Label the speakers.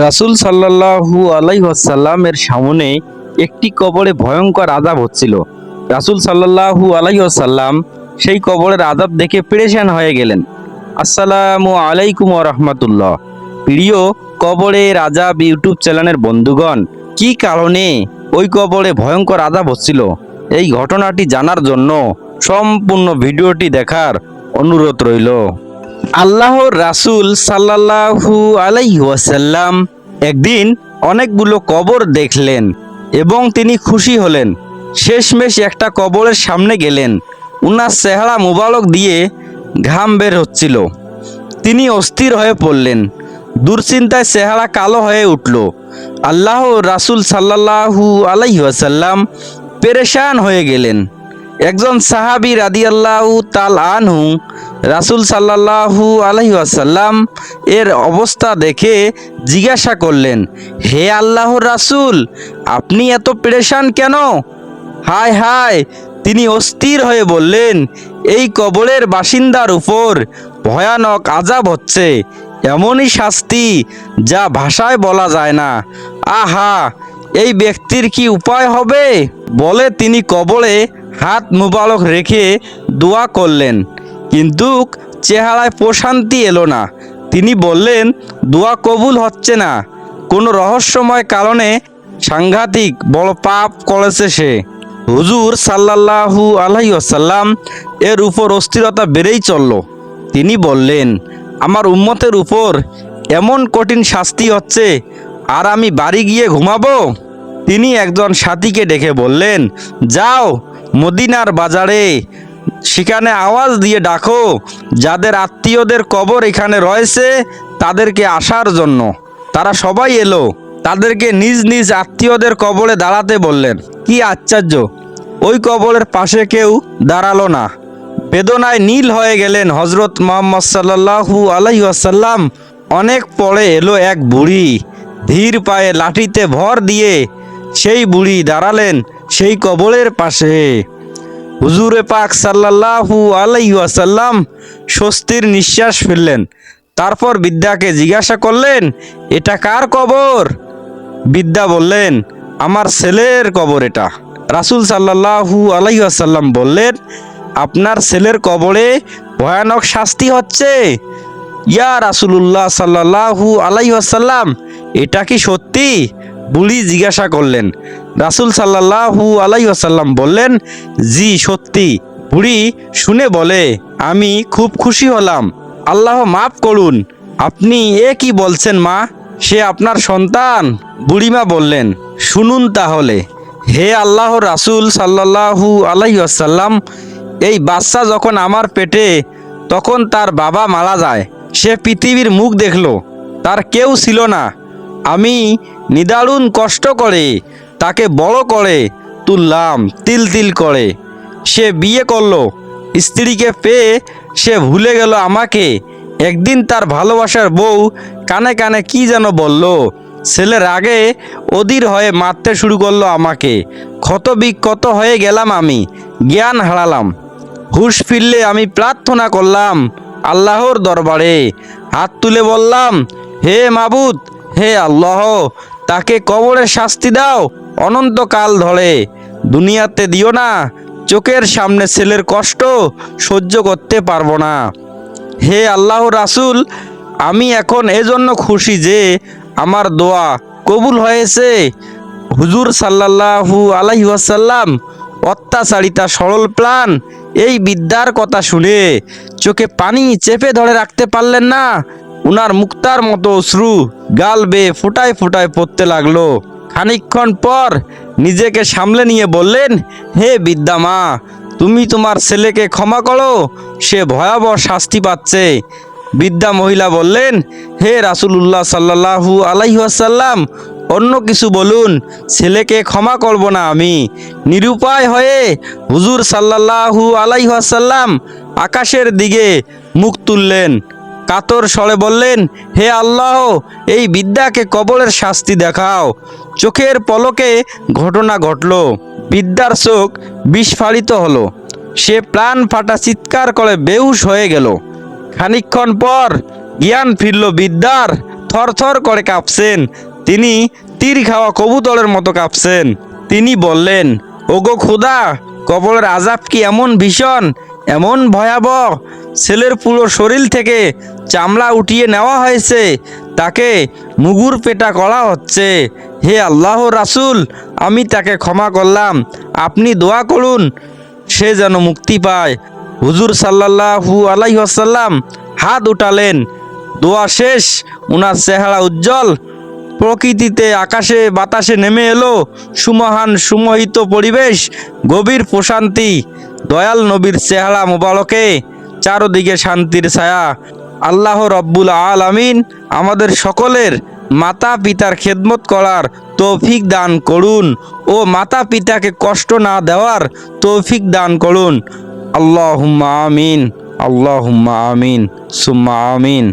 Speaker 1: রাসূল সাল্লাল্লাহু আলাইহি ওয়াসাল্লামের সামনে একটি কবরে ভয়ঙ্কর আযাব হচ্ছিল। রাসূল সাল্লাল্লাহু আলাইহি ওয়াসাল্লাম সেই কবরের আযাব দেখে পেরেশান হয়ে গেলেন। আসসালামু আলাইকুম রাহমাতুল্লাহ। প্রিয় কবরে আযাব ইউটিউব চ্যানেলের বন্ধুগণ, কি কারণে ওই কবরে ভয়ঙ্কর আযাব হচ্ছিল? এই ঘটনাটি জানার জন্য সম্পূর্ণ ভিডিওটি দেখার অনুরোধ রইল। আল্লাহর রাসূল সাল্লাল্লাহু আলাইহি ওয়াসাল্লাম একদিন অনেকগুলো কবর দেখলেন এবং তিনি খুশি হলেন। শেষমেশ একটা কবরের সামনে গেলেন। উনার চেহারা মুবারক দিয়ে ঘাম বের হচ্ছিল। তিনি অস্থির হয়ে পড়লেন। দুশ্চিন্তায় চেহারা কালো হয়ে উঠল। আল্লাহ রাসূল সাল্লাল্লাহু আলাইহি ওয়াসাল্লাম পেরেশান হয়ে গেলেন। একজন সাহাবি রাদিয়াল্লাহু তাল আনহু রাসূল সাল্লাল্লাহু আলাইহি ওয়াসাল্লাম এর অবস্থা দেখে জিজ্ঞাসা করলেন, হে আল্লাহর রাসূল, আপনি এত পেরেশান কেন? হায় হায়, তিনি অস্থির হয়ে বললেন, এই কবরের বাসিন্দার উপর ভয়ানক আজাব হচ্ছে, এমনই শাস্তি যা ভাষায় বলা যায় না। আহা, এই ব্যক্তির কি উপায় হবে? বলে তিনি কবরে হাত মুবারক রেখে দোয়া করলেন। কিন্তু চেহারায় প্রশান্তি এলো না। তিনি বললেন, দোয়া কবুল হচ্ছে না। কোনো রহস্যময় কারণে সাংঘাতিক বড় পাপ করেছে সে। হুজুর সাল্লাল্লাহু আলাইহি ওয়াসাল্লাম এর উপর অস্থিরতা বেড়েই চলল। তিনি বললেন, আমার উম্মতের উপর এমন কঠিন শাস্তি হচ্ছে, আর আমি বাড়ি গিয়ে ঘুমাবো? তিনি একজন সাথীকে ডেকে বললেন, যাও মদিনার বাজারে সেখানে আওয়াজ দিয়ে ডাকো, যাদের আত্মীয়দের কবর এখানে রয়েছে, তাদেরকে আসার জন্য। তারা সবাই এলো, তাদেরকে নিজ নিজ আত্মীয়দের কবরে দাঁড়াতে বললেন, কি আশ্চর্য! ওই কবরের পাশে কেউ দাঁড়াল না। বেদনায় নীল হয়ে গেলেন হজরত মোহাম্মদ সাল্লাহু আলাইসাল্লাম অনেক পরে এলো এক বুড়ি, ধীর পায়ে লাঠিতে ভর দিয়ে সেই বুড়ি দাঁড়ালেন সেই কবরের পাশে। হুজুরে পাক সাল্লাল্লাহু আলাইহি ওয়াসাল্লাম স্বস্তির নিঃশ্বাস ফেললেন। তারপর বিদ্যাকে জিজ্ঞাসা করলেন, এটা কার কবর? বিদ্যা বললেন, আমার ছেলের কবর এটা। রাসূল সাল্লাল্লাহু আলাইহি ওয়াসাল্লাম বললেন, আপনার ছেলের কবরে ভয়ানক শাস্তি হচ্ছে? ইয়া রাসূলুল্লাহ সাল্লাল্লাহু আলাইহি ওয়াসাল্লাম, এটা কি সত্যি? বুড়ি জিজ্ঞাসা করলেন। রাসূল সাল্লাল্লাহু আলাইহি ওয়াসাল্লাম বললেন, জি, সত্যি। বুড়ি শুনে বলে, আমি খুব খুশি হলাম। আল্লাহ মাফ করুন। আপনি এ কি বলছেন, মা? সে আপনার সন্তান? বুড়িমা বললেন, শুনুন তাহলে। হে আল্লাহ রাসূল সাল্লাল্লাহু আলাইহি ওয়াসাল্লাম, এই বাচ্চা যখন আমার পেটে, তখন তার বাবা মারা যায়। সে পৃথিবীর মুখ দেখল। তার কেউ ছিল না। আমি নিদারুণ কষ্ট করে, তাকে বড় করে তুললাম, তিল তিল করে। সে বিয়ে করল, স্ত্রীকে পেয়ে সে ভুলে গেল আমাকে। একদিন তার ভালোবাসার বউ কানে কানে কি যেন বলল, ছেলের আগে অধীর হয়ে মারতে শুরু করল আমাকে। ক্ষত বিক্ষত হয়ে গেলাম আমি, জ্ঞান হারালাম। হুশ ফিরলে আমি প্রার্থনা করলাম, আল্লাহর দরবারে হাত তুলে বললাম, হে মাবুদ হে আল্লাহ, তাকে কবরের শাস্তি দাও, অনন্তকাল ধরে। দুনিয়াতে দিও না, চোখের সামনে ছেলের কষ্ট সহ্য করতে পারব না। হে আল্লাহ রাসুল, আমি এখন এজন্য খুশি যে আমার দোয়া কবুল হয়েছে। হুজুর সাল্লাল্লাহু আলাইহি ওয়াসাল্লাম অত্যাচারিতা সরল প্রাণ, এই বিদ্যার কথা শুনে চোখে পানি চেপে ধরে রাখতে পারলেন না। উনার মুক্তার মতো অশ্রু গাল বেয়ে ফুটায় ফুটায় পড়তে লাগল। খানিকক্ষণ পর নিজেকে সামলে নিয়ে বললেন, হে বিদ্যা মা, তুমি তোমার ছেলেকে ক্ষমা করো, সে ভয়াবহ শাস্তি পাচ্ছে। বিদ্যা মহিলা বললেন, হে রাসূলুল্লাহ সাল্লাল্লাহু আলাইহি ওয়াসাল্লাম, অন্য কিছু বলুন, ছেলেকে ক্ষমা করব না আমি। নিরুপায় হয়ে হুজুর সাল্লাল্লাহু আলাইহি ওয়াসাল্লাম আকাশের দিকে মুখ তুললেন। কাতর স্বরে বললেন, হে আল্লাহ, এই বিদ্যাকে কবলের শাস্তি দেখাও। চোখের পলকে ঘটনা ঘটল। বিদ্যার চোখ বিস্ফারিত হলো। সে প্রাণ ফাটা চিৎকার করে বেহুশ হয়ে গেল। খানিকক্ষণ পর জ্ঞান ফিরল বিদ্যার। থরথর করে কাঁপছেন। তিনি তীর খাওয়া কবুতরের মতো কাঁপছেন। তিনি বললেন, ওগো খোদা, কবলের আজাব কি এমন ভীষণ? এমন ভয়াবহ ছেলের পুরো শরীর থেকে চামড়া উঠিয়ে নেওয়া হয়েছে, তাকে মুগুর পেটা করা হচ্ছে। হে আল্লাহ রাসূল, আমি তাকে ক্ষমা করলাম। আপনি দোয়া করুন, সে যেন মুক্তি পায়। হুজুর সাল্লাল্লাহু আলাইহি আসাল্লাম হাত উঠালেন। দোয়া শেষ, উনার চেহারা উজ্জ্বল। প্রকৃতিতে আকাশে বাতাসে নেমে এলো সুমহান সুমোহিত পরিবেশ, গভীর প্রশান্তি। দয়াল নবীর চেহারা মোবারকে, চারদিকে শান্তির ছায়া। আল্লাহ রব্বুল আলামিন আমাদের সকলের মাতা পিতার খেদমত করার তৌফিক দান করুন ও মাতা পিতাকে কষ্ট না দেওয়ার তৌফিক দান করুন। আল্লাহ আমিন, আল্লাহুম্মা আমিন, সুম্মা আমিন।